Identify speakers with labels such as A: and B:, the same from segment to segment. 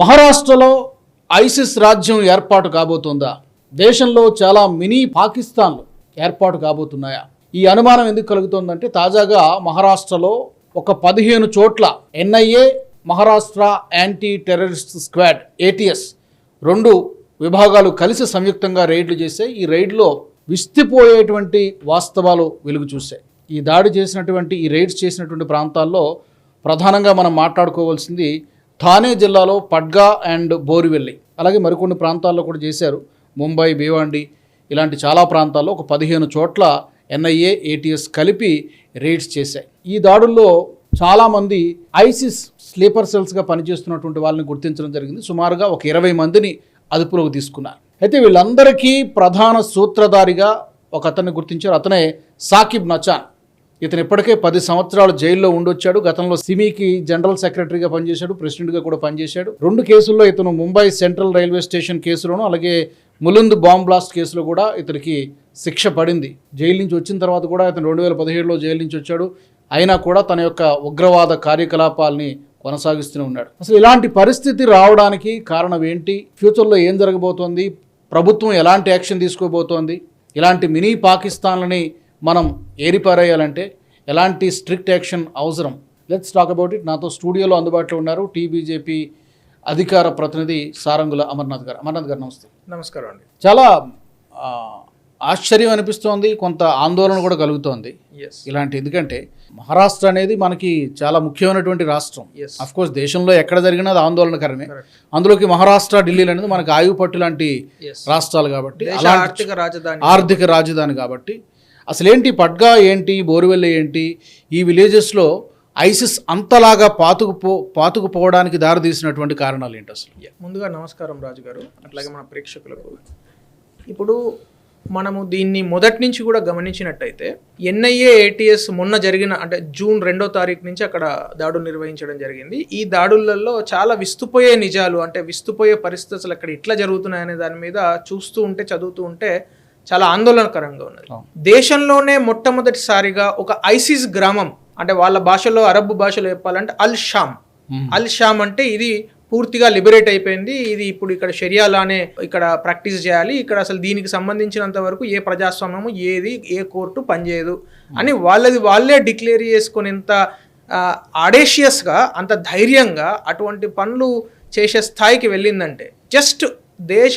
A: మహారాష్ట్రలో ఐసిస్ రాజ్యం ఏర్పాటు కాబోతుందా? దేశంలో చాలా మినీ పాకిస్తాన్లు ఏర్పాటు కాబోతున్నాయా? ఈ అనుమానం ఎందుకు కలుగుతోందంటే తాజాగా మహారాష్ట్రలో ఒక పదిహేను చోట్ల NIA Maharashtra anti terrorist squad ATS రెండు విభాగాలు కలిసి సంయుక్తంగా రైడ్లు చేశాయి. ఈ రైడ్లో విస్తిపోయేటువంటి వాస్తవాలు వెలుగు చూశాయి. ఈ దాడి చేసినటువంటి ఈ రైడ్స్ చేసినటువంటి ప్రాంతాల్లో ప్రధానంగా మనం మాట్లాడుకోవాల్సింది థానే జిల్లాలో పడ్గా అండ్ బోరివెల్లి అలాగే మరికొన్ని ప్రాంతాల్లో కూడా చేశారు. ముంబై భీవాండి ఇలాంటి చాలా ప్రాంతాల్లో ఒక పదిహేను చోట్ల ఎన్ఐఏ ఏటీఎస్ కలిపి రేడ్స్ చేశాయి. ఈ దాడుల్లో చాలామంది ఐసిస్ స్లీపర్ సెల్స్గా పనిచేస్తున్నటువంటి వాళ్ళని గుర్తించడం జరిగింది. సుమారుగా ఒక ఇరవై మందిని అదుపులోకి తీసుకున్నారు. అయితే వీళ్ళందరికీ ప్రధాన సూత్రధారిగా ఒక అతన్ని గుర్తించారు. అతనే సాకిబ్ నచాన్. ఇతను ఇప్పటికే పది సంవత్సరాలు జైల్లో ఉండొచ్చాడు. గతంలో సిమీకి జనరల్ సెక్రటరీగా పనిచేశాడు ప్రెసిడెంట్గా కూడా పనిచేశాడు. రెండు కేసుల్లో ఇతను ముంబై సెంట్రల్ రైల్వే స్టేషన్ కేసులోను అలాగే ములుంద్ బాంబ్ బ్లాస్ట్ కేసులో కూడా ఇతనికి శిక్ష పడింది. జైలు నుంచి వచ్చిన తర్వాత కూడా ఇతను రెండు వేల పదిహేడులో జైలు నుంచి వచ్చాడు. అయినా కూడా తన యొక్క ఉగ్రవాద కార్యకలాపాలని కొనసాగిస్తూనే ఉన్నాడు. అసలు ఇలాంటి పరిస్థితి రావడానికి కారణం ఏంటి? ఫ్యూచర్లో ఏం జరగబోతోంది? ప్రభుత్వం ఎలాంటి యాక్షన్ తీసుకోబోతోంది? ఇలాంటి మినీ పాకిస్తాన్లని మనం ఏరిపారేయాలంటే ఎలాంటి స్ట్రిక్ట్ యాక్షన్ అవసరం? లెట్స్ టాక్ అబౌట్ ఇట్ నాతో స్టూడియోలో అందుబాటులో ఉన్నారు టీబీజేపీ అధికార ప్రతినిధి సారంగుల అమర్నాథ్ గారు. అమర్నాథ్ గారు నమస్తే.
B: నమస్కారం అండి.
A: చాలా ఆశ్చర్యం అనిపిస్తోంది కొంత ఆందోళన కూడా కలుగుతోంది. ఇలాంటి ఎందుకంటే మహారాష్ట్ర అనేది మనకి చాలా ముఖ్యమైనటువంటి రాష్ట్రం. అఫ్ కోర్స్ దేశంలో ఎక్కడ జరిగినా అది ఆందోళనకరమే. అందులోకి మహారాష్ట్ర ఢిల్లీలు అనేది మనకి ఆయువు పట్టు లాంటి రాష్ట్రాలు కాబట్టి
B: ఆర్థిక రాజధాని.
A: ఆర్థిక రాజధాని కాబట్టి అసలేంటి పడ్గా ఏంటి బోరువెల్లి ఏంటి ఈ విలేజెస్లో ఐసిస్ అంతలాగా పాతుకుపో పాతుకుపోవడానికి దారితీసినటువంటి కారణాలు ఏంటి అసలు?
B: ముందుగా నమస్కారం రాజు గారు అట్లాగే మన ప్రేక్షకులకు. ఇప్పుడు మనము దీన్ని మొదటి నుంచి కూడా గమనించినట్టయితే ఎన్ఐఏ ఏటీఎస్ మొన్న జరిగిన అంటే జూన్ రెండో తారీఖు నుంచి అక్కడ దాడులు నిర్వహించడం జరిగింది. ఈ దాడులలో చాలా విస్తుపోయే నిజాలు అంటే విస్తుపోయే పరిస్థితులు అక్కడ ఇట్లా జరుగుతున్నాయనే దాని మీద చూస్తూ ఉంటే చదువుతూ ఉంటే చాలా ఆందోళనకరంగా ఉన్నది. దేశంలోనే మొట్టమొదటిసారిగా ఒక ఐసిస్ గ్రామం అంటే వాళ్ళ భాషలో అరబ్ భాషలో చెప్పాలంటే అల్ షామ్. అల్ షామ్ అంటే ఇది పూర్తిగా లిబరేట్ అయిపోయింది. ఇది ఇప్పుడు ఇక్కడ షరియాలానే ఇక్కడ ప్రాక్టీస్ చేయాలి. ఇక్కడ అసలు దీనికి సంబంధించినంత వరకు ఏ ప్రజాస్వామ్యము ఏది ఏ కోర్టు పనిచేయదు అని వాళ్ళది వాళ్ళే డిక్లేర్ చేసుకునేంత ఆడేషియస్గా అంత ధైర్యంగా అటువంటి పనులు చేసే స్థాయికి వెళ్ళిందంటే జస్ట్ దేశ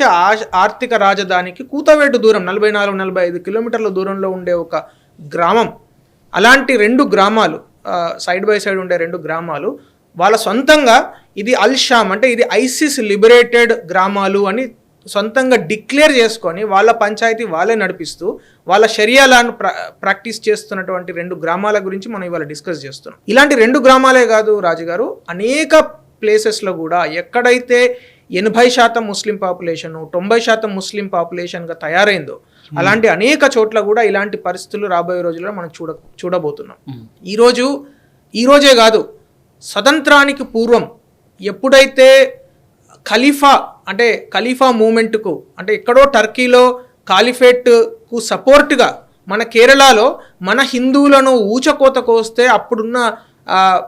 B: ఆర్థిక రాజధానికి కూతవేటు దూరం నలభై నాలుగు నలభై ఐదు కిలోమీటర్ల దూరంలో ఉండే ఒక గ్రామం. అలాంటి రెండు గ్రామాలు సైడ్ బై సైడ్ ఉండే రెండు గ్రామాలు వాళ్ళ సొంతంగా ఇది అల్ షామ్ అంటే ఇది ఐసిస్ లిబరేటెడ్ గ్రామాలు అని సొంతంగా డిక్లేర్ చేసుకొని వాళ్ళ పంచాయతీ వాళ్ళే నడిపిస్తూ వాళ్ళ షరియాలను ప్రా ప్రాక్టీస్ చేస్తున్నటువంటి రెండు గ్రామాల గురించి మనం ఇవాళ డిస్కస్ చేస్తున్నాం. ఇలాంటి రెండు గ్రామాలే కాదు రాజుగారు అనేక ప్లేసెస్లో కూడా ఎక్కడైతే ఎనభై శాతం ముస్లిం పాపులేషన్ తొంభై శాతం ముస్లిం పాపులేషన్గా తయారైందో అలాంటి అనేక చోట్ల కూడా ఇలాంటి పరిస్థితులు రాబోయే రోజుల్లో మనం చూడ చూడబోతున్నాం. ఈరోజు ఈరోజే కాదు స్వతంత్రానికి పూర్వం ఎప్పుడైతే ఖలీఫా అంటే ఖలీఫా మూమెంట్కు అంటే ఎక్కడో టర్కీలో కాలిఫేట్కు సపోర్ట్గా మన కేరళలో మన హిందువులను ఊచకోత కోస్తే అప్పుడున్న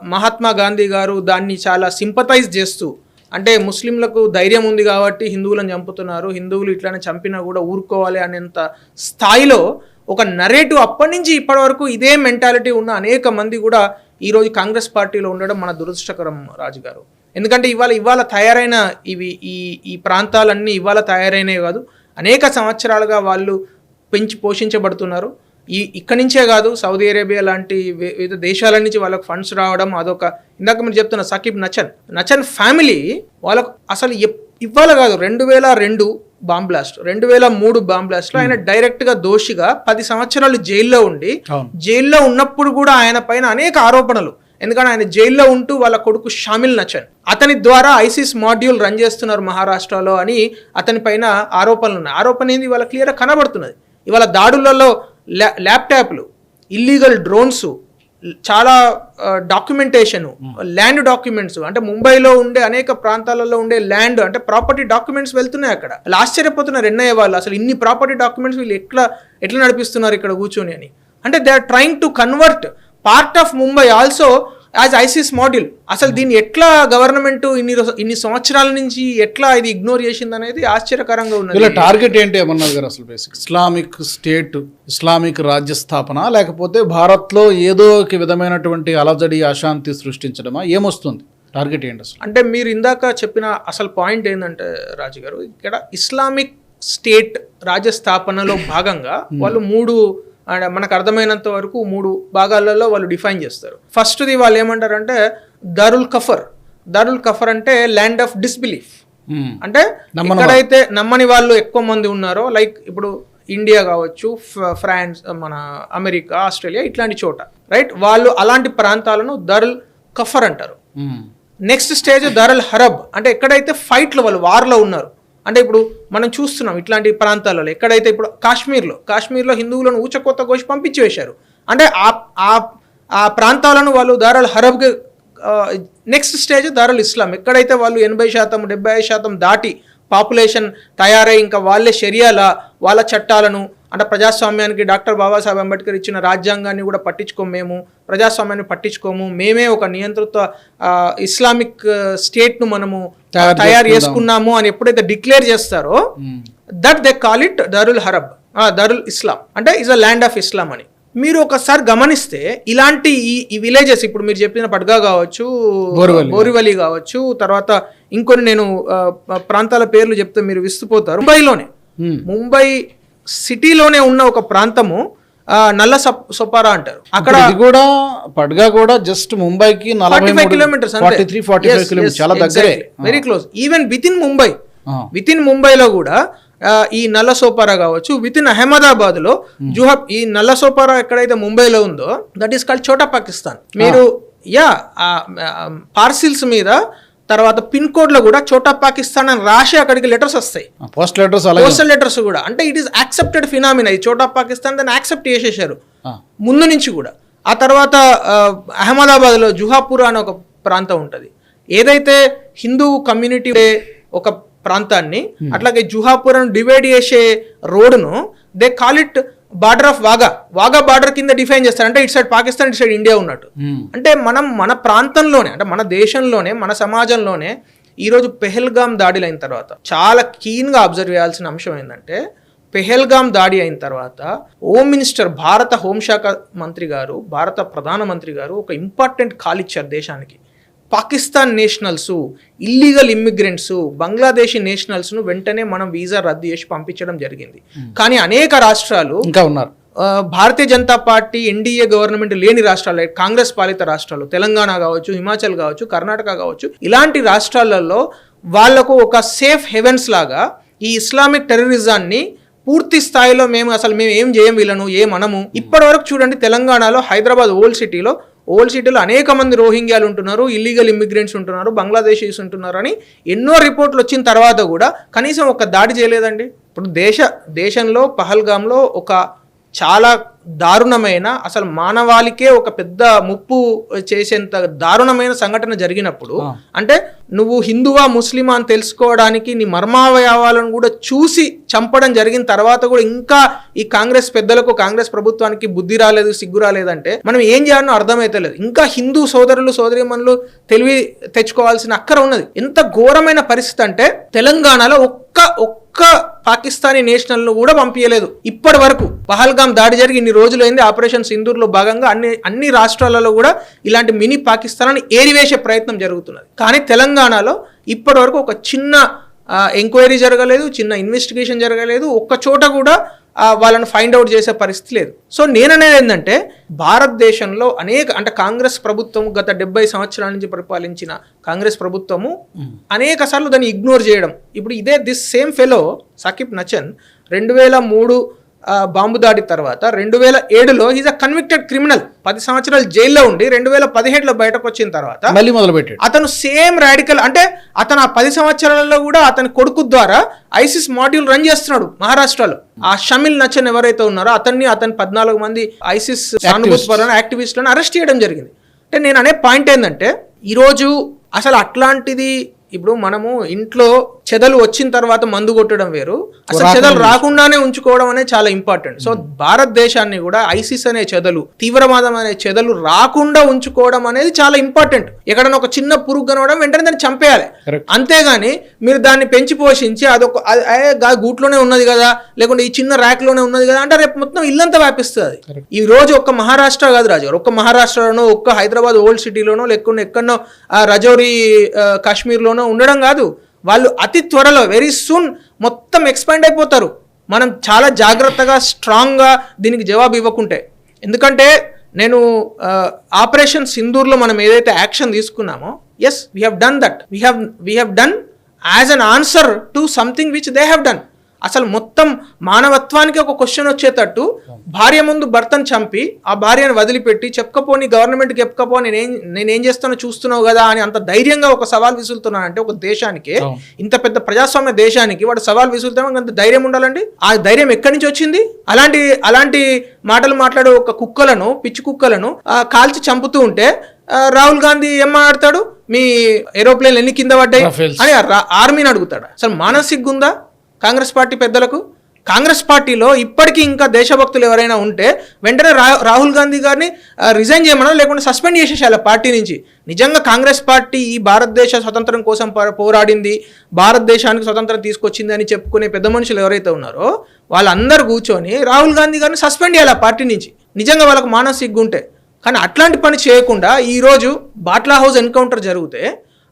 B: మహాత్మా గాంధీ గారు దాన్ని చాలా సింపతైజ్ చేస్తూ అంటే ముస్లింలకు ధైర్యం ఉంది కాబట్టి హిందువులను చంపుతున్నారు. హిందువులు ఇట్లానే చంపినా కూడా ఊరుకోవాలి అనేంత స్థాయిలో ఒక నరేటివ్ అప్పటి నుంచి ఇప్పటి వరకు ఇదే మెంటాలిటీ ఉన్న అనేక మంది కూడా ఈరోజు కాంగ్రెస్ పార్టీలో ఉండడం మన దురదృష్టకరం రాజు గారు ఎందుకంటే ఇవాళ ఇవాళ తయారైన ఇవి ఈ ఈ ప్రాంతాలన్నీ ఇవాళ తయారైనవి కాదు. అనేక సంవత్సరాలుగా వాళ్ళు పెంచి పోషించబడుతున్నారు. ఈ ఇక్కడి నుంచే కాదు సౌదీ అరేబియా లాంటి వివిధ దేశాల నుంచి వాళ్ళకి ఫండ్స్ రావడం అదొక ఇందాక మీరు చెప్తున్న సకీబ్ నచన్. నచన్ ఫ్యామిలీ వాళ్ళకు అసలు ఇవాళ కాదు రెండు వేల రెండు బాంబ్ బ్లాస్ట్ రెండు వేల మూడు బాంబ్ బ్లాస్ట్లో ఆయన డైరెక్ట్గా దోషిగా పది సంవత్సరాలు జైల్లో ఉండి జైల్లో ఉన్నప్పుడు కూడా ఆయన పైన అనేక ఆరోపణలు. ఎందుకంటే ఆయన జైల్లో ఉంటూ వాళ్ళ కొడుకు షామిల్ నచన్. అతని ద్వారా ఐసిస్ మాడ్యూల్ రన్ చేస్తున్నారు మహారాష్ట్రలో అని అతని పైన ఆరోపణలు ఉన్నాయి. ఆరోపణ ఏంది? ఇవాళ క్లియర్గా కనబడుతున్నది. ఇవాళ దాడులలో ల్యా ల్యాప్టాప్లు ఇల్లీగల్ డ్రోన్స్ చాలా డాక్యుమెంటేషన్ ల్యాండ్ డాక్యుమెంట్స్ అంటే ముంబైలో ఉండే అనేక ప్రాంతాలలో ఉండే ల్యాండ్ అంటే ప్రాపర్టీ డాక్యుమెంట్స్ వెళ్తున్నాయి అక్కడ. వాళ్ళు ఆశ్చర్యపోతున్నారు ఎన్నయ్య వాళ్ళు అసలు ఇన్ని ప్రాపర్టీ డాక్యుమెంట్స్ వీళ్ళు ఎట్లా ఎట్లా నడిపిస్తున్నారు ఇక్కడ కూర్చొని అని. అంటే they are trying to convert part of Mumbai also as ISIS module అసలు దీన్ని ఎట్లా గవర్నమెంట్ ఇన్ని ఇన్ని సంవత్సరాల నుంచి ఎట్లా ఇది ఇగ్నోర్ చేసింది అనేది ఆశ్చర్యకరంగా
A: వీళ్ళ
B: ఉన్నది
A: టార్గెట్ ఏంటి ఏమన్నారు గారు అసలు బేసిక్ ఇస్లామిక్ స్టేట్ ఇస్లామిక్ రాజ్య స్థాపన లేకపోతే భారత్లో ఏదో ఒక విధమైనటువంటి అలజడి అశాంతి సృష్టించడమా? ఏమొస్తుంది? టార్గెట్ ఏంటి అసలు?
B: అంటే మీరు ఇందాక చెప్పిన అసలు పాయింట్ ఏంటంటే రాజు గారు ఇక్కడ ఇస్లామిక్ స్టేట్ రాజ్య స్థాపనలో భాగంగా వాళ్ళు మూడు అంటే మనకు అర్థమైనంత వరకు మూడు భాగాలలో వాళ్ళు డిఫైన్ చేస్తారు. ఫస్ట్ది వాళ్ళు ఏమంటారంటే దారుల్ కఫర్. దారుల్ కఫర్ అంటే ల్యాండ్ ఆఫ్ డిస్బిలీఫ్. అంటే
A: నమ్మని
B: ఎక్కడైతే నమ్మని వాళ్ళు ఎక్కువ మంది ఉన్నారో లైక్ ఇప్పుడు ఇండియా కావచ్చు ఫ్రాన్స్ మన అమెరికా ఆస్ట్రేలియా ఇట్లాంటి చోట. రైట్? వాళ్ళు అలాంటి ప్రాంతాలను దరుల్ కఫర్ అంటారు. నెక్స్ట్ స్టేజ్ దరల్ హరబ్. అంటే ఎక్కడైతే ఫైట్లు వాళ్ళు వార్లో ఉన్నారు అంటే ఇప్పుడు మనం చూస్తున్నాం ఇట్లాంటి ప్రాంతాలలో ఎక్కడైతే ఇప్పుడు కాశ్మీర్లో కాశ్మీర్లో హిందువులను ఊచకొత్త కోసి పంపించి వేశారు అంటే ఆ ఆ ఆ ప్రాంతాలను వాళ్ళు దారాలు హరబ్కి నెక్స్ట్ స్టేజ్ దారుల్ ఇస్లాం. ఎక్కడైతే వాళ్ళు ఎనభై శాతం డెబ్బై ఐదు శాతం దాటి పాపులేషన్ తయారై ఇంకా వాళ్ళే షరియాల వాళ్ళ చట్టాలను అంటే ప్రజాస్వామ్యానికి డాక్టర్ బాబాసాహెబ్ అంబేద్కర్ ఇచ్చిన రాజ్యాంగాన్ని కూడా పట్టించుకోము మేము ప్రజాస్వామ్యాన్ని పట్టించుకోము మేమే ఒక నియంత్రిత ఆ, ఇస్లామిక్ స్టేట్ను మనము
A: తయారు
B: చేసుకున్నాము అని ఎప్పుడైతే డిక్లేర్ చేస్తారో. దట్ దే కాల్ ఇట్ దరుల్ హరబ్ దరుల్ ఇస్లాం అంటే is a land of Islam అని మీరు ఒకసారి గమనిస్తే ఇలాంటి ఈ ఈ విలేజెస్ ఇప్పుడు మీరు చెప్పిన పడ్గా కావచ్చు
A: బోరివలి.
B: కావచ్చు తర్వాత ఇంకొన్ని నేను ప్రాంతాల పేర్లు చెప్తే మీరు విస్తుపోతారు ముంబైలోనే. ముంబై సిటీలోనే ఉన్న ఒక ప్రాంతము నల్ల సప్ సొపారా అంటారు. అక్కడ
A: కూడా పడ్గా కూడా జస్ట్ ముంబైకి
B: forty five kilometres
A: forty three forty five kilometres చాలా దగ్గరే.
B: Very close even within Mumbai. Within ముంబైలో కూడా ఈ నల్ల సోపారా కావచ్చు విత్ ఇన్ అహ్మదాబాద్లో జుహబ్ ఈ నల్ల సోపారా ఎక్కడైతే ముంబైలో ఉందో that is called Chhota Pakistan మీరు యా పార్సిల్స్ మీద తర్వాత పిన్ కోడ్లో కూడా చోటా పాకిస్తాన్ అని రాసి అక్కడికి లెటర్స్ వస్తాయి.
A: పోస్ట్ లెటర్స్
B: పోస్టల్ లెటర్స్ కూడా. అంటే ఇట్ ఈస్ యాక్సెప్టెడ్ ఫినామినా ఈ చోటా పాకిస్తాన్ దాన్ని యాక్సెప్ట్ చేసేసారు. ముందు నుంచి కూడా. ఆ తర్వాత ఆ, అహ్మదాబాద్లో జుహాపూర్ అనే ఒక ప్రాంతం ఉంటుంది. ఏదైతే హిందూ కమ్యూనిటీ ఒక ప్రాంతాన్ని అట్లాగే జుహాపూర్ డివైడ్ చేసే రోడ్డును they call it border of Wagah. Wagah border కింద డిఫైన్ చేస్తారు అంటే ఇటు సైడ్ పాకిస్తాన్ ఇటు సైడ్ ఇండియా ఉన్నట్టు. అంటే మనం మన ప్రాంతంలోనే అంటే మన దేశంలోనే మన సమాజంలోనే ఈరోజు పెహల్గాం దాడిలు అయిన తర్వాత చాలా కీన్గా అబ్జర్వ్ చేయాల్సిన అంశం ఏంటంటే పెహల్గాం దాడి అయిన తర్వాత హోమ్ మినిస్టర్ భారత హోంశాఖ మంత్రి గారు భారత ప్రధానమంత్రి గారు ఒక ఇంపార్టెంట్ కాల్ ఇచ్చారు దేశానికి. Pakistan nationals illegal immigrants Bangladeshi నేషనల్స్ను వెంటనే మనం వీసా రద్దు చేసి పంపించడం జరిగింది. కానీ అనేక రాష్ట్రాలు
A: ఇంకా ఉన్నారు.
B: Bharatiya Janata party NDA government లేని రాష్ట్రాలు కాంగ్రెస్ పాలిత రాష్ట్రాలు తెలంగాణ కావచ్చు హిమాచల్ కావచ్చు కర్ణాటక కావచ్చు ఇలాంటి రాష్ట్రాలలో వాళ్ళకు ఒక సేఫ్ హెవెన్స్ లాగా ఈ ఇస్లామిక్ టెర్రరిజాన్ని పూర్తి స్థాయిలో మేము అసలు మేము ఏం చేయం వీళ్ళను ఏం మనము. ఇప్పటి వరకు చూడండి తెలంగాణలో హైదరాబాద్ ఓల్డ్ సిటీలో ఓల్డ్ సిటీలో అనేక మంది రోహింగ్యాలు ఉంటున్నారు ఇల్లీగల్ ఇమ్మిగ్రెంట్స్ ఉంటున్నారు బంగ్లాదేశీస్ ఉంటున్నారు అని ఎన్నో రిపోర్ట్లు వచ్చిన తర్వాత కూడా కనీసం ఒక దాడి చేయలేదండి. ఇప్పుడు దేశ దేశంలో పహల్గాంలో ఒక చాలా దారుణమైన అసలు మానవాళికే ఒక పెద్ద ముప్పు చేసేంత దారుణమైన సంఘటన జరిగినప్పుడు. అంటే నువ్వు హిందువా ముస్లిమా అని తెలుసుకోవడానికి నీ మర్మావయవాలను కూడా చూసి చంపడం జరిగిన తర్వాత కూడా ఇంకా ఈ కాంగ్రెస్ పెద్దలకు కాంగ్రెస్ ప్రభుత్వానికి బుద్ధి రాలేదు సిగ్గు రాలేదంటే మనం ఏం చేయాలనో అర్థమైతలేదు ఇంకా హిందూ సోదరులు సోదరిమణులు తెలివి తెచ్చుకోవాల్సిన అక్కర ఉన్నది ఎంత ఘోరమైన పరిస్థితి అంటే తెలంగాణలో ఒక్క ఒక్క ఒక్క పాకిస్తానీ నేషనల్ను కూడా పంపించలేదు ఇప్పటి వరకు పహల్గాం దాడి జరిగి ఇన్ని రోజులైంది ఆపరేషన్ సింధూర్లో భాగంగా అన్ని అన్ని రాష్ట్రాలలో కూడా ఇలాంటి మినీ పాకిస్తాన్ ఏరివేసే ప్రయత్నం జరుగుతున్నది. కానీ తెలంగాణలో ఇప్పటి వరకు ఒక చిన్న ఎంక్వైరీ జరగలేదు చిన్న ఇన్వెస్టిగేషన్ జరగలేదు. ఒక్క చోట కూడా వాళ్ళని ఫైండ్ అవుట్ చేసే పరిస్థితి లేదు. సో నేననేది ఏంటంటే భారతదేశంలో అనేక అంటే కాంగ్రెస్ ప్రభుత్వం గత డెబ్బై సంవత్సరాల నుంచి పరిపాలించిన కాంగ్రెస్ ప్రభుత్వము అనేక సార్లు దాన్ని ఇగ్నోర్ చేయడం. ఇప్పుడు ఇదే this same fellow Saqib Nachan రెండు వేల మూడు బాంబు దాడి తర్వాత రెండు వేల ఏడులో ఈజ్ అ కన్విక్టెడ్ క్రిమినల్ పది సంవత్సరాలు జైల్లో ఉండి రెండు వేల పదిహేడులో బయటకు వచ్చిన తర్వాత
A: మళ్ళీ మొదలు పెట్టాడు
B: అతను సేమ్ రాడికల్ అంటే అతను ఆ పది సంవత్సరాలలో కూడా అతని కొడుకు ద్వారా ఐసిస్ మాడ్యూల్ రన్ చేస్తున్నాడు మహారాష్ట్రలో. ఆ షమిల్ నచన్ ఎవరైతే ఉన్నారో అతన్ని అతని పద్నాలుగు మంది ఐసిస్ సానుభూతిపరమైన యాక్టివిస్టులను అరెస్ట్ చేయడం జరిగింది. అంటే నేను అనే పాయింట్ ఏంటంటే ఈరోజు అసలు అట్లాంటిది ఇప్పుడు మనము ఇంట్లో చెదలు వచ్చిన తర్వాత మందు కొట్టడం వేరు. అసలు చెదలు రాకుండానే ఉంచుకోవడం అనేది చాలా ఇంపార్టెంట్ సో భారతదేశాన్ని కూడా ఐసిస్ అనే చెదలు తీవ్రవాదం అనే చెదలు రాకుండా ఉంచుకోవడం అనేది చాలా ఇంపార్టెంట్ ఎక్కడైనా ఒక చిన్న పురుగు కనవడం వెంటనే దాన్ని చంపేయాలి. అంతేగాని మీరు దాన్ని పెంచి పోషించి అదొక గూట్లోనే ఉన్నది కదా లేకుంటే ఈ చిన్న ర్యాక్లోనే ఉన్నది కదా అంటే రేపు మొత్తం ఇల్లంతా వ్యాపిస్తుంది. ఈ రోజు ఒక్క మహారాష్ట్ర కాదు రాజు ఒక్క మహారాష్ట్రలోనో ఒక్క హైదరాబాద్ ఓల్డ్ సిటీలోనో లేకుండా ఎక్కడనో ఆ, రజౌరి ఆ, కాశ్మీర్లోనో ఉండడం కాదు. వాళ్ళు అతి త్వరలో వెరీ సూన్ మొత్తం ఎక్స్పాండ్ అయిపోతారు. మనం చాలా జాగ్రత్తగా స్ట్రాంగ్గా దీనికి జవాబు ఇవ్వకుంటే. ఎందుకంటే నేను ఆపరేషన్ సింధూర్లో మనం ఏదైతే యాక్షన్ తీసుకున్నామో yes we have done that we have we have done as an answer to something which they have done అసలు మొత్తం మానవత్వానికి ఒక క్వశ్చన్ వచ్చేటట్టు భార్య ముందు భర్తను చంపి ఆ భార్యను వదిలిపెట్టి చెప్పకపోని గవర్నమెంట్కి చెప్పకపో నేనేం నేనేం చేస్తానో చూస్తున్నావు కదా అని అంత ధైర్యంగా ఒక సవాల్ విసులుతున్నానంటే ఒక దేశానికి. ఇంత పెద్ద ప్రజాస్వామ్య దేశానికి వాడు సవాల్ విసులుతాం అంత ధైర్యం ఉండాలండి? ఆ ధైర్యం ఎక్కడి నుంచి వచ్చింది? అలాంటి అలాంటి మాటలు మాట్లాడే ఒక కుక్కలను పిచ్చి కుక్కలను కాల్చి చంపుతూ ఉంటే రాహుల్ గాంధీ ఏం మాట్లాడతాడు? మీ ఏరోప్లేన్ ఎన్ని కింద పడ్డాయి. అని ఆర్మీని అడుగుతాడు. అసలు మానసిగ్గుందా కాంగ్రెస్ పార్టీ పెద్దలకు? కాంగ్రెస్ పార్టీలో ఇప్పటికీ ఇంకా దేశభక్తులు ఎవరైనా ఉంటే వెంటనే రాహుల్ గాంధీ గారిని రిజైన్ చేయమనో లేకుంటే సస్పెండ్ చేసేసేయాలి పార్టీ నుంచి. నిజంగా కాంగ్రెస్ పార్టీ ఈ భారతదేశ స్వతంత్రం కోసం పోరాడింది భారతదేశానికి స్వతంత్రం తీసుకొచ్చింది అని చెప్పుకునే పెద్ద మనుషులు ఎవరైతే ఉన్నారో వాళ్ళందరూ కూర్చొని రాహుల్ గాంధీ గారిని సస్పెండ్ చేయాలి పార్టీ నుంచి. నిజంగా వాళ్ళకు మానసిగ్గుంటే కానీ అట్లాంటి పని చేయకుండా ఈరోజు బాట్లా హౌస్ ఎన్కౌంటర్ జరిగితే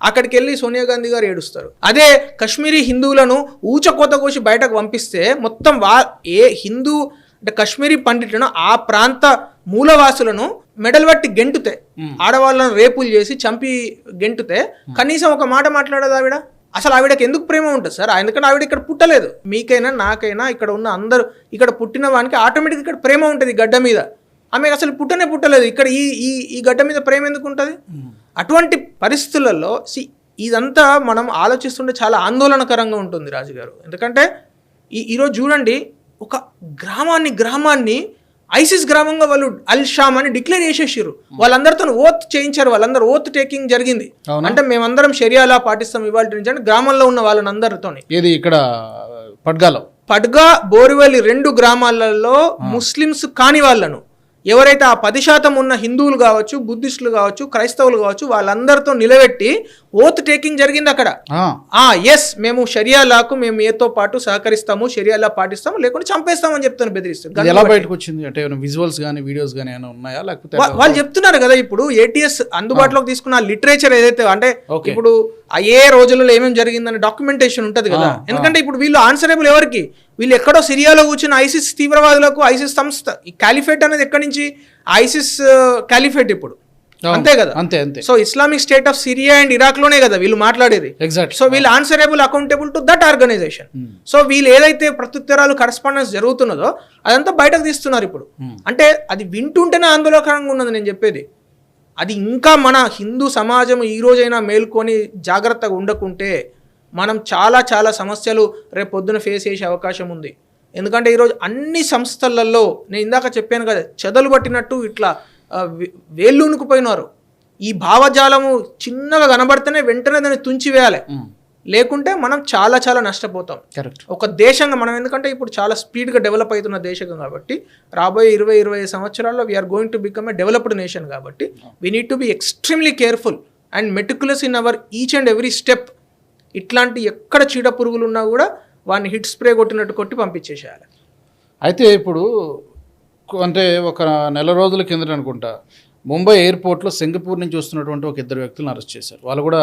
B: అక్కడికి వెళ్ళి సోనియా గాంధీ గారు ఏడుస్తారు. అదే కశ్మీరీ హిందువులను ఊచకోత కోసి బయటకు పంపిస్తే మొత్తం వా ఏ హిందూ అంటే కశ్మీరీ పండితులను ఆ ప్రాంత మూలవాసులను మెడల్ పట్టి గెంటుతే ఆడవాళ్ళను రేపులు చేసి చంపి గెంటుతే కనీసం ఒక మాట మాట్లాడదు ఆవిడ. అసలు ఆవిడకి ఎందుకు ప్రేమ ఉంటుంది సార్? ఎందుకంటే ఆవిడ ఇక్కడ పుట్టలేదు. మీకైనా నాకైనా ఇక్కడ ఉన్న అందరూ ఇక్కడ పుట్టిన వానికి ఆటోమేటిక్ ఇక్కడ ప్రేమ ఉంటుంది గడ్డ మీద. ఆమె అసలు పుట్టనే పుట్టలేదు. ఇక్కడ ఈ ఈ ఈ గడ్డ మీద ప్రేమ ఎందుకు ఉంటుంది? అటువంటి పరిస్థితులలో సి ఇదంతా మనం ఆలోచిస్తుంటే చాలా ఆందోళనకరంగా ఉంటుంది రాజుగారు. ఎందుకంటే ఈ ఈరోజు చూడండి ఒక గ్రామాన్ని గ్రామాన్ని ఐసిస్ గ్రామంగా వాళ్ళు అల్ షామ్ అని డిక్లేర్ చేసేసారు వాళ్ళందరితో ఓత్ చేయించారు వాళ్ళందరూ ఓత్ టేకింగ్ జరిగింది? అంటే మేమందరం షరియాలా పాటిస్తాం ఇవాళ నుంచి అంటే గ్రామంలో ఉన్న వాళ్ళని అందరితోని
A: ఏది ఇక్కడ పడ్గాలో?
B: పడ్గా బోరివల్లి రెండు గ్రామాలలో ముస్లిమ్స్ కాని వాళ్ళను. ఎవరైతే ఆ పది శాతం ఉన్న హిందువులు కావచ్చు బుద్ధిస్టులు కావచ్చు క్రైస్తవులు కావచ్చు వాళ్ళందరితో నిలబెట్టి ఓత్ టేకింగ్ జరిగింది అక్కడ.
A: ఆ,
B: ఎస్ మేము షరియా లాకు మేము ఏతో పాటు సహకరిస్తాము షరియా లా పాటిస్తాము లేకుంటే చంపేస్తామని చెప్తాను బెదిరిస్తాను
A: ఇది ఎలా బయటకు వచ్చింది అంటే ఏమైనా విజువల్స్ కానీ వీడియోస్ కానీ ఏమైనా ఉన్నాయా? లేకపోతే
B: వాళ్ళు చెప్తున్నారు కదా ఇప్పుడు ఏటీఎస్ అందుబాటులోకి తీసుకున్న లిటరేచర్ ఏదైతే అంటే. ఇప్పుడు ఏ రోజులలో ఏమేమి జరిగిందని డాక్యుమెంటేషన్ ఉంటది కదా. ఎందుకంటే ఇప్పుడు వీళ్ళు ఆన్సరబుల్ ఎవరికి? వీళ్ళు ఎక్కడో సిరియాలో కూర్చున్న ఐసిస్ తీవ్రవాదులకు ఐసిస్ సంస్థ ఈ క్యాలిఫేట్ అనేది ఎక్కడి నుంచి? ఐసిస్ క్యాలిఫేట్ ఇప్పుడు. అంతే కదా.
A: అంతే అంతే.
B: So Islamic state of Syria and ఇరాక్లోనే కదా వీళ్ళు మాట్లాడేది.
A: ఎగ్జాక్ట్
B: సో వీళ్ళు answerable accountable to that organisation so వీళ్ళు ఏదైతే ప్రత్యుత్తరాలు కరస్పాండెన్స్ జరుగుతున్నదో అదంతా బయటకు తీస్తున్నారు ఇప్పుడు. అంటే అది వింటుంటేనే ఆందోళనకరంగా ఉన్నది నేను చెప్పేది. అది ఇంకా మన హిందూ సమాజం ఈ రోజైనా మేల్కొని జాగ్రత్తగా ఉండకుంటే మనం చాలా చాలా సమస్యలు రేపు పొద్దున ఫేస్ చేసే అవకాశం ఉంది. ఎందుకంటే ఈరోజు అన్ని సంస్థలలో నేను ఇందాక చెప్పాను కదా చెదలు పట్టినట్టు ఇట్లా ఆ, వేళ్ళూనుకుపోయినారు ఈ భావజాలము చిన్నగా కనబడితేనే వెంటనే దాన్ని తుంచివేయాలి. లేకుంటే మనం చాలా చాలా నష్టపోతాం.
A: కరెక్ట్
B: ఒక దేశంగా మనం ఎందుకంటే ఇప్పుడు చాలా స్పీడ్గా డెవలప్ అవుతున్న దేశం కాబట్టి రాబోయే ఇరవై ఇరవై ఐదు సంవత్సరాల్లో we're going to become a developed nation కాబట్టి we need to be extremely careful and meticulous in our each and every step ఇట్లాంటి ఎక్కడ చీడ పురుగులు ఉన్నా కూడా వాడిని హిట్ స్ప్రే కొట్టినట్టు కొట్టి పంపించేసేయాలి.
A: అయితే ఇప్పుడు అంటే ఒక నెల రోజుల కిందట అనుకుంటా ముంబై ఎయిర్పోర్ట్లో సింగపూర్ నుంచి వస్తున్నటువంటి ఒక ఇద్దరు వ్యక్తులను అరెస్ట్ చేశారు. వాళ్ళు కూడా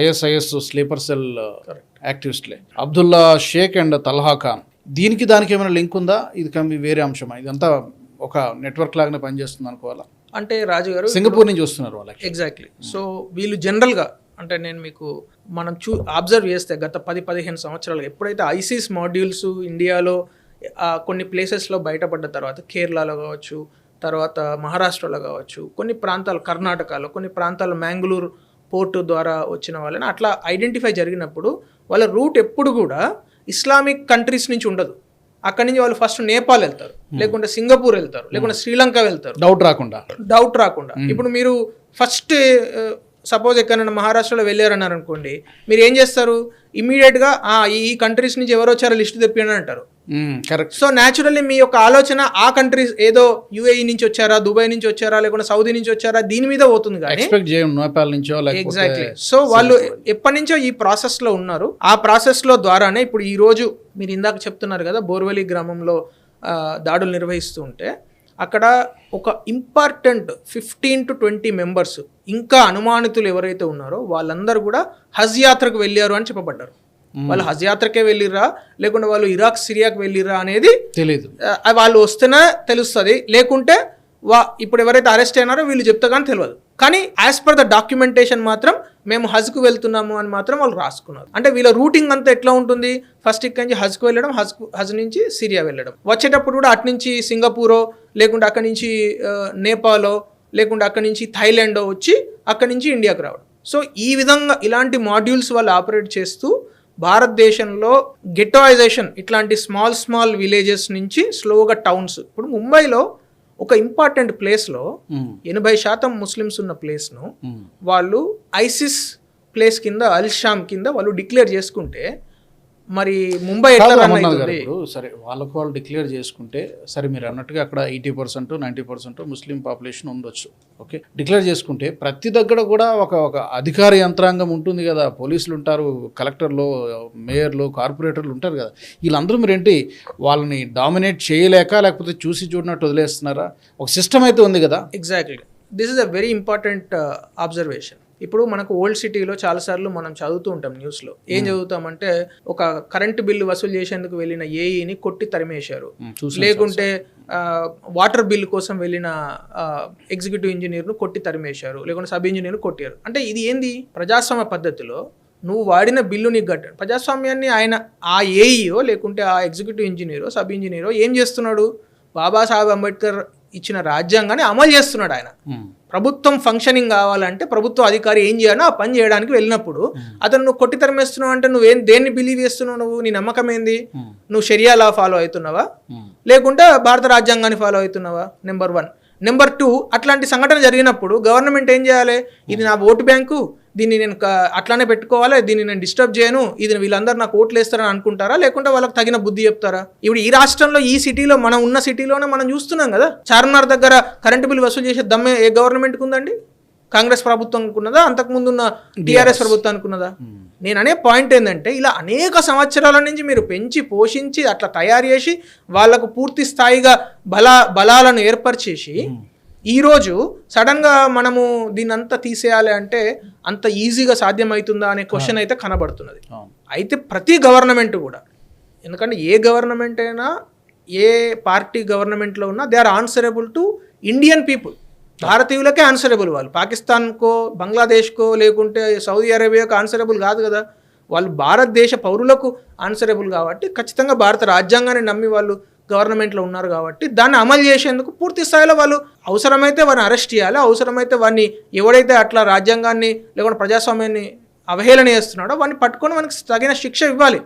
A: ఐఎస్ఐఎస్ స్లీపర్ సెల్ యాక్టివిస్ట్లే. అబ్దుల్లా షేక్ అండ్ తల్హా ఖాన్. దీనికి దానికి ఏమైనా లింక్ ఉందా? ఇది కమి వేరే అంశమా? ఇదంతా ఒక నెట్వర్క్ లాగానే పనిచేస్తుంది అనుకోవాలా?
B: అంటే రాజు గారు
A: సింగపూర్ నుంచి వస్తున్నారు వాళ్ళకి
B: ఎగ్జాక్ట్లీ సో వీళ్ళు జనరల్గా అంటే నేను మీకు మనం చూ అబ్జర్వ్ చేస్తే గత పది పదిహేను సంవత్సరాలుగా ఎప్పుడైతే ఐసిస్ మాడ్యూల్స్ ఇండియాలో కొన్ని ప్లేసెస్లో బయటపడ్డ తర్వాత కేరళలో కావచ్చు తర్వాత మహారాష్ట్రలో కావచ్చు కొన్ని ప్రాంతాలు కర్ణాటకలో కొన్ని ప్రాంతాలు మ్యాంగ్లూరు పోర్టు ద్వారా వచ్చిన వాళ్ళని అట్లా ఐడెంటిఫై జరిగినప్పుడు వాళ్ళ రూట్ ఎప్పుడు కూడా ఇస్లామిక్ కంట్రీస్ నుంచి ఉండదు. అక్కడి నుంచి వాళ్ళు ఫస్ట్ నేపాల్ వెళ్తారు లేకుంటే సింగపూర్ వెళ్తారు లేకుంటే శ్రీలంక వెళ్తారు.
A: డౌట్ రాకుండా.
B: డౌట్ రాకుండా. ఇప్పుడు మీరు ఫస్ట్ సపోజ్ ఎక్కడైనా మహారాష్ట్రలో వెళ్ళారన్నారు అనుకోండి మీరు ఏం చేస్తారు? ఇమీడియట్గా ఈ కంట్రీస్ నుంచి ఎవరు వచ్చారో లిస్ట్ తెప్పియండి అంటారు.
A: కరెక్ట్
B: సో న్యాచురల్లీ మీ యొక్క ఆలోచన ఆ కంట్రీస్ ఏదో యుఏఈ నుంచి వచ్చారా దుబాయ్ నుంచి వచ్చారా లేకుంటే సౌదీ నుంచి వచ్చారా దీని మీద పోతుంది కానీ
A: ఎక్స్పెక్ట్ చేయం నేపాల్ నుంచో
B: ఎగ్జాక్ట్లీ సో వాళ్ళు ఎప్పటి నుంచో ఈ ప్రాసెస్లో ఉన్నారు. ఆ ప్రాసెస్లో ద్వారానే ఇప్పుడు ఈ రోజు మీరు ఇందాక చెప్తున్నారు కదా బోర్వెలి గ్రామంలో దాడులు నిర్వహిస్తూ ఉంటే అక్కడ ఒక important fifteen to twenty members ఇంకా అనుమానితులు ఎవరైతే ఉన్నారో వాళ్ళందరూ కూడా హజ్ యాత్రకు వెళ్ళారు అని చెప్పబడ్డారు. వాళ్ళు హజ్ యాత్రకే వెళ్ళిర్రా? లేకుంటే వాళ్ళు ఇరాక్ సిరియాకి వెళ్ళిర్రా అనేది
A: తెలీదు.
B: ఆ, వాళ్ళు వస్తేనే తెలుస్తుంది. లేకుంటే వా ఇప్పుడు ఎవరైతే అరెస్ట్ అయినారో వీళ్ళు చెప్తే కానీ తెలియదు కానీ యాజ్ పర్ ద డాక్యుమెంటేషన్ మాత్రం మేము హజ్కు వెళ్తున్నాము అని మాత్రం వాళ్ళు రాసుకున్నారు. అంటే వీళ్ళ రూటింగ్ అంతా ఎట్లా ఉంటుంది? ఫస్ట్ ఇక్కడి నుంచి హజ్కు వెళ్ళడం హజ్ హజ్ నుంచి సిరియా వెళ్ళడం. వచ్చేటప్పుడు కూడా అటు నుంచి సింగపూరో లేకుంటే అక్కడి నుంచి నేపాలో లేకుంటే అక్కడి నుంచి థైలాండో వచ్చి అక్కడి నుంచి ఇండియాకు రావడం. సో ఈ విధంగా ఇలాంటి మాడ్యూల్స్ వాళ్ళు ఆపరేట్ చేస్తూ భారతదేశంలో గెటోయిజేషన్ ఇట్లాంటి స్మాల్ స్మాల్ విలేజెస్ నుంచి స్లోగా టౌన్స్ ఇప్పుడు ముంబైలో ఒక ఇంపార్టెంట్ ప్లేస్లో. ఎనభై శాతం ముస్లిమ్స్ ఉన్న ప్లేస్ను. వాళ్ళు ఐసిస్ ప్లేస్ కింద అల్ షామ్ కింద వాళ్ళు డిక్లేర్ చేసుకుంటే మరి ముంబై
A: సరే వాళ్ళకు వాళ్ళు డిక్లేర్ చేసుకుంటే సరే మీరు అన్నట్టుగా అక్కడ eighty percent ninety percent Muslim population ఉండొచ్చు. ఓకే డిక్లేర్ చేసుకుంటే ప్రతి దగ్గర కూడా ఒక ఒక అధికార యంత్రాంగం ఉంటుంది కదా. పోలీసులు ఉంటారు కలెక్టర్లు మేయర్లు కార్పొరేటర్లు ఉంటారు కదా. వీళ్ళందరూ మీరేంటి వాళ్ళని డామినేట్ చేయలేక లేకపోతే చూసి చూడనట్టు వదిలేస్తున్నారా? ఒక సిస్టమ్ అయితే ఉంది కదా.
B: Exactly this is a very important observation ఇప్పుడు మనకు ఓల్డ్ సిటీలో చాలాసార్లు మనం చదువుతూ ఉంటాం న్యూస్లో ఏం చదువుతామంటే ఒక కరెంటు బిల్లు వసూలు చేసేందుకు వెళ్ళిన ఏఈని కొట్టి తరిమేశారు.
A: మ్మ్. చూసాను
B: లేకుంటే వాటర్ బిల్ కోసం వెళ్ళిన ఎగ్జిక్యూటివ్ ఇంజనీర్ను కొట్టి తరిమేశారు. లేకుంటే సబ్ ఇంజనీర్ను కొట్టారు. అంటే ఇది ఏంది? ప్రజాస్వామ్య పద్ధతిలో నువ్వు వాడిన బిల్లు నీకు కట్టాడు ప్రజాస్వామ్యాన్ని ఆయన ఆ ఏఈఓ లేకుంటే ఆ ఎగ్జిక్యూటివ్ ఇంజనీరో సబ్ ఇంజనీరో ఏం చేస్తున్నాడు? బాబాసాహెబ్ అంబేద్కర్ ఇచ్చిన రాజ్యాంగాన్ని అమలు చేస్తున్నాడు ఆయన. ప్రభుత్వం ఫంక్షనింగ్ కావాలంటే ప్రభుత్వ అధికారి ఏం చేయాలో ఆ పని చేయడానికి వెళ్ళినప్పుడు అతను నువ్వు కొట్టి తరిమేస్తున్నావు అంటే నువ్వేం దేన్ని బిలీవ్ చేస్తున్నావు నువ్వు? నీ నమ్మకం ఏంది. నువ్వు షరియా లా ఫాలో అవుతున్నావా. లేకుంటే భారత రాజ్యాంగాన్ని ఫాలో అవుతున్నావా? నెంబర్ వన్ నెంబర్ టూ అట్లాంటి సంఘటన జరిగినప్పుడు గవర్నమెంట్ ఏం చేయాలి? ఇది నా ఓటు బ్యాంకు దీన్ని నేను అట్లానే పెట్టుకోవాలి దీన్ని నేను డిస్టర్బ్ చేయను ఇది వీళ్ళందరూ నాకు ఓట్లు వేస్తారని అనుకుంటారా? లేకుంటే వాళ్ళకి తగిన బుద్ధి చెప్తారా? ఇప్పుడు ఈ రాష్ట్రంలో ఈ సిటీలో మనం ఉన్న సిటీలోనే మనం చూస్తున్నాం కదా? చార్మినార్ దగ్గర కరెంటు బిల్ వసూలు చేసే దమ్మే ఏ గవర్నమెంట్కి ఉందండి? కాంగ్రెస్ ప్రభుత్వం ఉన్నదా అంతకుముందు ఉన్న టీఆర్ఎస్ ప్రభుత్వానికి ఉన్నదా నేను అనే పాయింట్ ఏంటంటే ఇలా అనేక సంవత్సరాల నుంచి మీరు పెంచి పోషించి అట్లా తయారు చేసి వాళ్ళకు పూర్తి స్థాయిగా బల బలాలను ఏర్పరిచేసి ఈరోజు సడన్గా మనము దీన్ని అంతా తీసేయాలి అంటే అంత ఈజీగా సాధ్యమవుతుందా అనే క్వశ్చన్ అయితే కనబడుతున్నది. అయితే ప్రతి గవర్నమెంట్ కూడా ఎందుకంటే ఏ గవర్నమెంట్ అయినా ఏ పార్టీ గవర్నమెంట్లో ఉన్నా they are answerable to Indian people భారతీయులకే answerable వాళ్ళు. పాకిస్తాన్కో బంగ్లాదేశ్కో లేకుంటే సౌదీ అరేబియాకో ఆన్సరబుల్ కాదు కదా. వాళ్ళు భారతదేశ పౌరులకు ఆన్సరబుల్ కాబట్టి ఖచ్చితంగా భారత రాజ్యాంగాన్ని నమ్మి వాళ్ళు గవర్నమెంట్లో ఉన్నారు కాబట్టి దాన్ని అమలు చేసేందుకు పూర్తి స్థాయిలో వాళ్ళు అవసరమైతే వారిని అరెస్ట్ చేయాలి అవసరమైతే వారిని ఎవడైతే అట్లా రాజ్యాంగాన్ని లేకుంటే ప్రజాస్వామ్యాన్ని అవహేళన చేస్తున్నాడో వాడిని పట్టుకొని మనకి తగిన శిక్ష ఇవ్వాలి.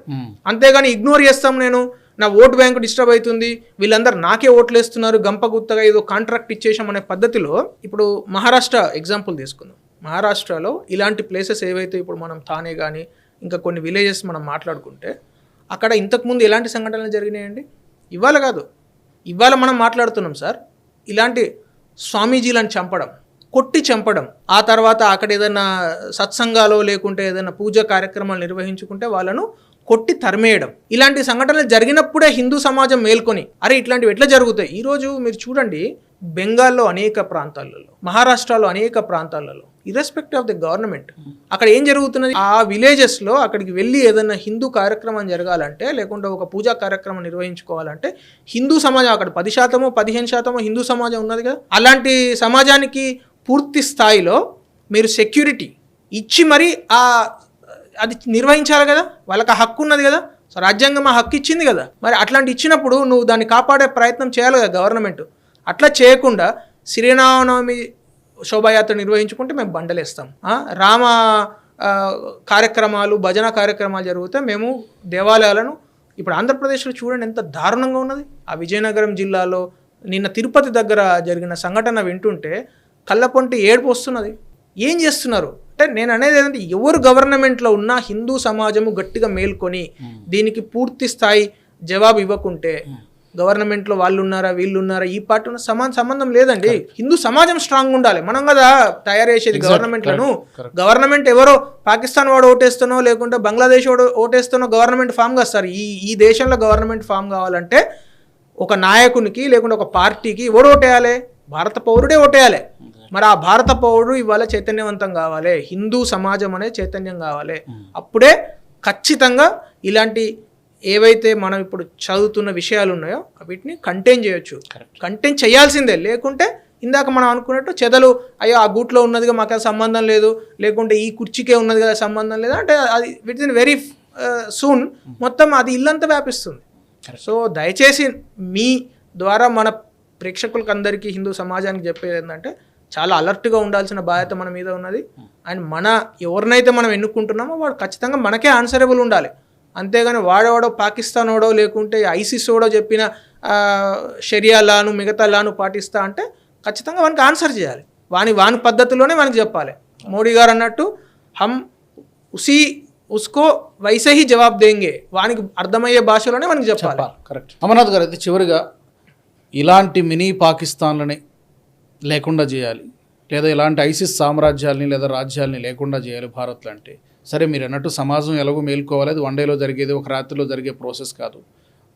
B: అంతేగాని ఇగ్నోర్ చేస్తాం నేను నా ఓటు బ్యాంకు డిస్టర్బ్ అవుతుంది వీళ్ళందరూ నాకే ఓట్లు వేస్తున్నారు గంప గుత్తగా ఏదో కాంట్రాక్ట్ ఇచ్చేసామనే పద్ధతిలో ఇప్పుడు మహారాష్ట్ర ఎగ్జాంపుల్ తీసుకుందాం. మహారాష్ట్రలో ఇలాంటి ప్లేసెస్ ఏవైతే ఇప్పుడు మనం తానే కానీ ఇంకా కొన్ని విలేజెస్ మనం మాట్లాడుకుంటే అక్కడ ఇంతకుముందు ఎలాంటి సంఘటనలు జరిగినాయండి? ఇవాళ కాదు. ఇవాళ మనం మాట్లాడుతున్నాం సార్ ఇలాంటి స్వామీజీలను చంపడం కొట్టి చంపడం ఆ తర్వాత అక్కడ ఏదైనా సత్సంగాలో లేకుంటే ఏదైనా పూజ కార్యక్రమాలు నిర్వహించుకుంటే వాళ్ళను కొట్టి తరిమేయడం. ఇలాంటి సంఘటనలు జరిగినప్పుడే హిందూ సమాజం మేల్కొని అరే ఇట్లాంటివి ఎట్లా జరుగుతాయి? ఈరోజు మీరు చూడండి బెంగాల్లో అనేక ప్రాంతాలలో మహారాష్ట్రలో అనేక ప్రాంతాలలో ఇర్రెస్పెక్ట్ ఆఫ్ ది గవర్నమెంట్ అక్కడ ఏం జరుగుతున్నది? ఆ విలేజెస్లో అక్కడికి వెళ్ళి ఏదైనా హిందూ కార్యక్రమం జరగాలంటే లేకుంటే ఒక పూజా కార్యక్రమం నిర్వహించుకోవాలంటే హిందూ సమాజం అక్కడ పది శాతమో పదిహేను శాతమో హిందూ సమాజం ఉన్నది కదా? అలాంటి సమాజానికి పూర్తి స్థాయిలో మీరు సెక్యూరిటీ ఇచ్చి మరి ఆ అది నిర్వహించాలి కదా? వాళ్ళకి ఆ హక్కు ఉన్నది కదా? సో రాజ్యాంగం ఆ హక్కు ఇచ్చింది కదా? మరి అట్లాంటి ఇచ్చినప్పుడు నువ్వు దాన్ని కాపాడే ప్రయత్నం చేయాలి కదా గవర్నమెంట్? అట్లా చేయకుండా శ్రీరామనవమి శోభాయాత్ర నిర్వహించుకుంటే మేము బండలేస్తాం. రామ కార్యక్రమాలు భజన కార్యక్రమాలు జరిగితే మేము దేవాలయాలను ఇప్పుడు ఆంధ్రప్రదేశ్లో చూడండి ఎంత దారుణంగా ఉన్నది. ఆ విజయనగరం జిల్లాలో నిన్న తిరుపతి దగ్గర జరిగిన సంఘటన వింటుంటే కళ్ళపొంటి ఏడుపు వస్తున్నది. ఏం చేస్తున్నారు? అంటే నేను అనేది ఏంటంటే ఎవరు గవర్నమెంట్లో ఉన్నా హిందూ సమాజము గట్టిగా మేల్కొని దీనికి పూర్తి స్థాయి జవాబు ఇవ్వకుంటే గవర్నమెంట్లో వాళ్ళు ఉన్నారా వీళ్ళు ఉన్నారా ఈ పార్టీ ఉన్న సమాన సంబంధం లేదండి. హిందూ సమాజం స్ట్రాంగ్ ఉండాలి. మనం కదా తయారు చేసేది గవర్నమెంట్లను. గవర్నమెంట్ ఎవరో పాకిస్తాన్ వాడు ఓటేస్తానో లేకుంటే బంగ్లాదేశ్ వాడు ఓటేస్తానో గవర్నమెంట్ ఫామ్ కాదు సార్. ఈ ఈ దేశంలో గవర్నమెంట్ ఫామ్ కావాలంటే ఒక నాయకునికి లేకుంటే ఒక పార్టీకి ఎవరు ఓటేయాలి? భారత పౌరుడే ఓటేయాలి. మరి ఆ భారత పౌరుడు ఇవాళ చైతన్యవంతం కావాలి. హిందూ సమాజం అనేది చైతన్యం కావాలి. అప్పుడే ఖచ్చితంగా ఇలాంటి ఏవైతే మనం ఇప్పుడు చదువుతున్న విషయాలు ఉన్నాయో వీటిని కంటైన్ చేయొచ్చు. కంటైన్ చేయాల్సిందే. లేకుంటే ఇందాక మనం అనుకున్నట్టు చెదలు అయ్యో ఆ గూట్లో ఉన్నదిగా మాకు అది సంబంధం లేదు. లేకుంటే ఈ కుర్చీకే ఉన్నది కదా సంబంధం లేదు. అంటే అది విత్ ఇన్ వెరీ సూన్ మొత్తం అది ఇల్లంతా వ్యాపిస్తుంది. సో దయచేసి మీ ద్వారా మన ప్రేక్షకులకు అందరికీ హిందూ సమాజానికి చెప్పేది ఏంటంటే చాలా అలర్ట్గా ఉండాల్సిన బాధ్యత మన మీద ఉన్నది. అండ్ మన ఎవరినైతే మనం ఎన్నుకుంటున్నామో వాడు ఖచ్చితంగా మనకే ఆన్సరబుల్ ఉండాలి. అంతేగాని వాడేవాడో పాకిస్తాన్ ఓడో లేకుంటే ఐసిస్ ఓడో చెప్పిన షరియా లాను మిగతా లాను పాటిస్తా అంటే ఖచ్చితంగా వానికి ఆన్సర్ చేయాలి. వాని వాని పద్ధతిలోనే మనకి చెప్పాలి. మోడీ గారు అన్నట్టు హమ్ ఉసి ఉస్కో వైసే హీ జవాబ్ దేంగే? వానికి అర్థమయ్యే భాషలోనే మనకి చెప్పాలి
A: కరెక్ట్. అమర్నాథ్ గారు అయితే చివరిగా ఇలాంటి మినీ పాకిస్తాన్లని లేకుండా చేయాలి. లేదా ఇలాంటి ఐసిస్ సామ్రాజ్యాల్ని లేదా రాజ్యాల్ని లేకుండా చేయాలి భారత్లో అంటే. సరే మీరు అన్నట్టు సమాజం ఎలాగో మేల్కోవాలి. అది వన్ డేలో జరిగేది ఒక రాత్రిలో జరిగే ప్రాసెస్ కాదు.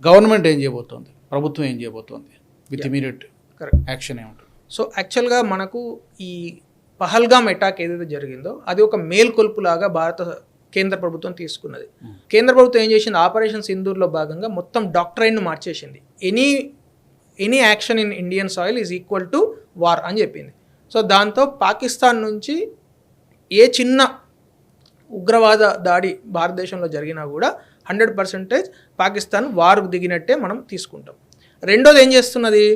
A: గవర్నమెంట్ ఏం చేయబోతోంది? ప్రభుత్వం ఏం చేయబోతోంది? విత్ ఇమీడియట్
B: కరెక్ట్
A: యాక్షన్ ఏముంటుంది?
B: సో యాక్చువల్గా మనకు ఈ పహల్గామ్ అటాక్ ఏదైతే జరిగిందో అది ఒక మేల్కొల్పులాగా భారత కేంద్ర ప్రభుత్వం తీసుకున్నది. కేంద్ర ప్రభుత్వం ఏం చేసింది? ఆపరేషన్ సింధూర్లో భాగంగా మొత్తం డాక్టరైన్ను మార్చేసింది. Any any action in Indian soil is equal to war అని చెప్పింది. సో దాంతో పాకిస్తాన్ నుంచి ఏ చిన్న ఉగ్రవాద దాడి భారతదేశంలో జరిగినా కూడా హండ్రెడ్ పర్సెంటేజ్ పాకిస్తాన్ వారుకు దిగినట్టే మనం తీసుకుంటాం. రెండోది ఏం చేస్తున్నది?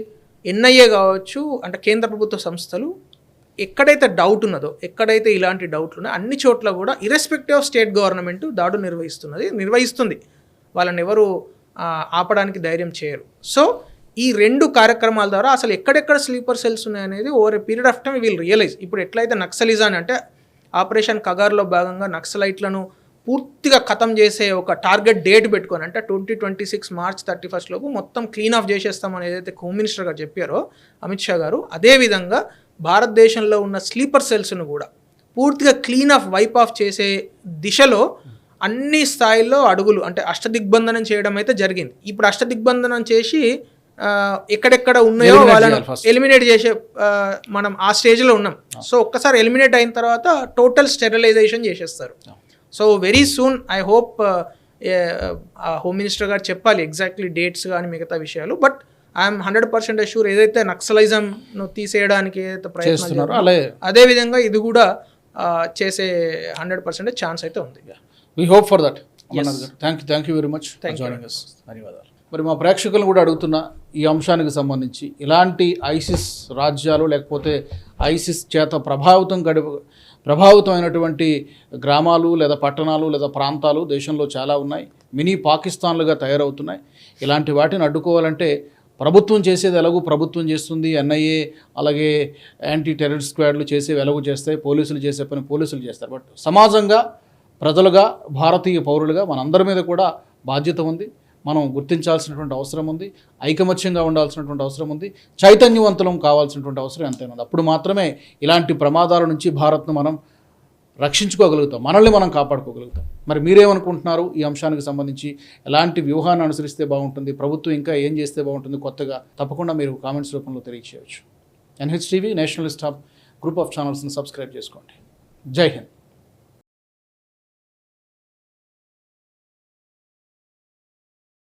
B: ఎన్ఐఏ కావచ్చు అంటే కేంద్ర ప్రభుత్వ సంస్థలు ఎక్కడైతే డౌట్ ఉన్నదో ఎక్కడైతే ఇలాంటి డౌట్లు ఉన్నాయో అన్ని చోట్ల కూడా ఇరెస్పెక్టివ్ ఆఫ్ స్టేట్ గవర్నమెంట్ దాడు నిర్వహిస్తున్నది నిర్వహిస్తుంది. వాళ్ళని ఎవరు ఆపడానికి ధైర్యం చేయరు. సో ఈ రెండు కార్యక్రమాల ద్వారా అసలు ఎక్కడెక్కడ స్లీపర్ సెల్స్ ఉన్నాయనేది over a period of time we'll realise. ఇప్పుడు ఎట్లయితే నక్సలిజాన్ అంటే ఆపరేషన్ కగార్లో భాగంగా నక్సలైట్లను పూర్తిగా ఖతం చేసే ఒక టార్గెట్ డేట్ పెట్టుకొని అంటే twenty twenty six March thirty first లోపు మొత్తం క్లీన్ ఆఫ్ చేసేస్తామని ఏదైతే హోమ్ మినిస్టర్ గారు చెప్పారో అమిత్ షా గారు అదేవిధంగా భారతదేశంలో ఉన్న స్లీపర్ సెల్స్ను కూడా పూర్తిగా క్లీన్ ఆఫ్ వైప్ ఆఫ్ చేసే దిశలో అన్ని స్థాయిల్లో అడుగులు అంటే అష్టదిగ్బంధనం చేయడం అయితే జరిగింది. ఇప్పుడు అష్టదిగ్బంధనం చేసి ఎక్కడెక్కడ ఉన్నాయో వాళ్ళని. ఎలిమినేట్ చేసే మనం ఆ స్టేజ్లో ఉన్నాం. సో ఒక్కసారి ఎలిమినేట్ అయిన తర్వాత టోటల్ స్టెరిలైజేషన్ చేసేస్తారు. So very soon I hope home minister గారు చెప్పాలి ఎగ్జాక్ట్లీ డేట్స్ కానీ మిగతా విషయాలు but I'm hundred percent assure ఏదైతే నక్సలైజంను తీసేయడానికి ఏదైతే ప్రయత్నం
A: చేస్తున్నారు
B: చేస్తున్నారో,
A: అలాగే
B: అదే విధంగా ఇది కూడా చేసే హండ్రెడ్ పర్సెంట్ ఛాన్స్ అయితే ఉంది.
A: We hope for that thank you thank you very much us ధన్యవాదాలు. మరి మా ప్రేక్షకులను కూడా అడుగుతున్న ఈ అంశానికి సంబంధించి ఇలాంటి ఐసిస్ రాజ్యాలు లేకపోతే ఐసిస్ చేత ప్రభావితం గడి ప్రభావితమైనటువంటి గ్రామాలు లేదా పట్టణాలు లేదా ప్రాంతాలు దేశంలో చాలా ఉన్నాయి. మినీ పాకిస్తాన్లుగా తయారవుతున్నాయి. ఇలాంటి వాటిని అడ్డుకోవాలంటే ప్రభుత్వం చేసేది ఎలాగూ ప్రభుత్వం చేస్తుంది. ఎన్ఐఏ అలాగే యాంటీ టెర్రరిస్ట్ స్క్వాడ్లు చేసేవి ఎలాగూ చేస్తాయి. పోలీసులు చేసే పని పోలీసులు చేస్తారు. బట్ సమాజంగా ప్రజలుగా భారతీయ పౌరులుగా మనందరి మీద కూడా బాధ్యత ఉంది. మనం గుర్తించాల్సినటువంటి అవసరం ఉంది ఐకమత్యంగా ఉండాల్సినటువంటి అవసరం ఉంది చైతన్యవంతులం కావాల్సినటువంటి అవసరం ఎంతైనా ఉంది. అప్పుడు మాత్రమే ఇలాంటి ప్రమాదాల నుంచి భారత్ను మనం రక్షించుకోగలుగుతాం మనల్ని మనం కాపాడుకోగలుగుతాం. మరి మీరేమనుకుంటున్నారు? ఈ అంశానికి సంబంధించి ఎలాంటి వ్యూహాన్ని అనుసరిస్తే బాగుంటుంది? ప్రభుత్వం ఇంకా ఏం చేస్తే బాగుంటుంది? కొత్తగా తప్పకుండా మీరు కామెంట్స్ రూపంలో తెలియచేయవచ్చు. NHTV nationalist hub group of ఛానల్స్ని subscribe చేసుకోండి. జై హింద్.